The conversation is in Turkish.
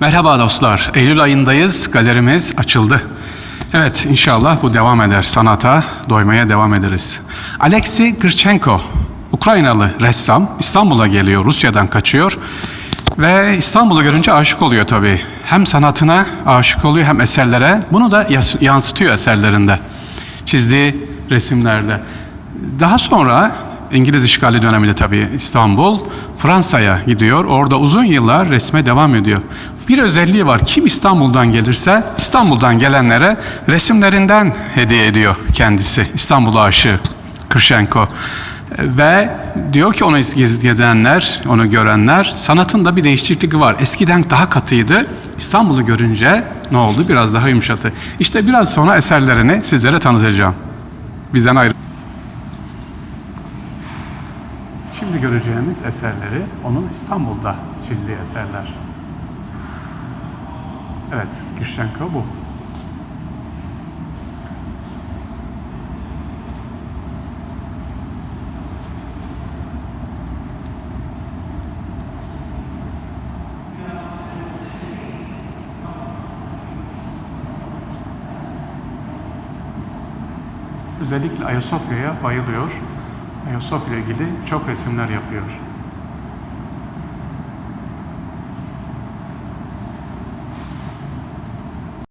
Merhaba dostlar. Eylül ayındayız. Galerimiz açıldı. Evet inşallah bu devam eder. Sanata doymaya devam ederiz. Alexey Grichenko, Ukraynalı ressam İstanbul'a geliyor. Rusya'dan kaçıyor. Ve İstanbul'u görünce aşık oluyor tabii. Hem sanatına aşık oluyor hem eserlere. Bunu da yansıtıyor eserlerinde. Çizdiği resimlerde. Daha sonra İngiliz işgali döneminde tabii İstanbul, Fransa'ya gidiyor. Orada uzun yıllar resme devam ediyor. Bir özelliği var. Kim İstanbul'dan gelirse İstanbul'dan gelenlere resimlerinden hediye ediyor kendisi. İstanbul aşığı Kırşenko. Ve diyor ki onu gez- gezenler, onu görenler sanatın bir değişiklik var. Eskiden daha katıydı. İstanbul'u görünce ne oldu? Biraz daha yumuşadı. İşte biraz sonra eserlerini sizlere tanıtacağım. Bizden ayrı. Şimdi göreceğimiz eserleri onun İstanbul'da çizdiği eserler. Evet, Kirşenko bu. Özellikle Ayasofya'ya bayılıyor. Ayasofya ile ilgili çok resimler yapıyor.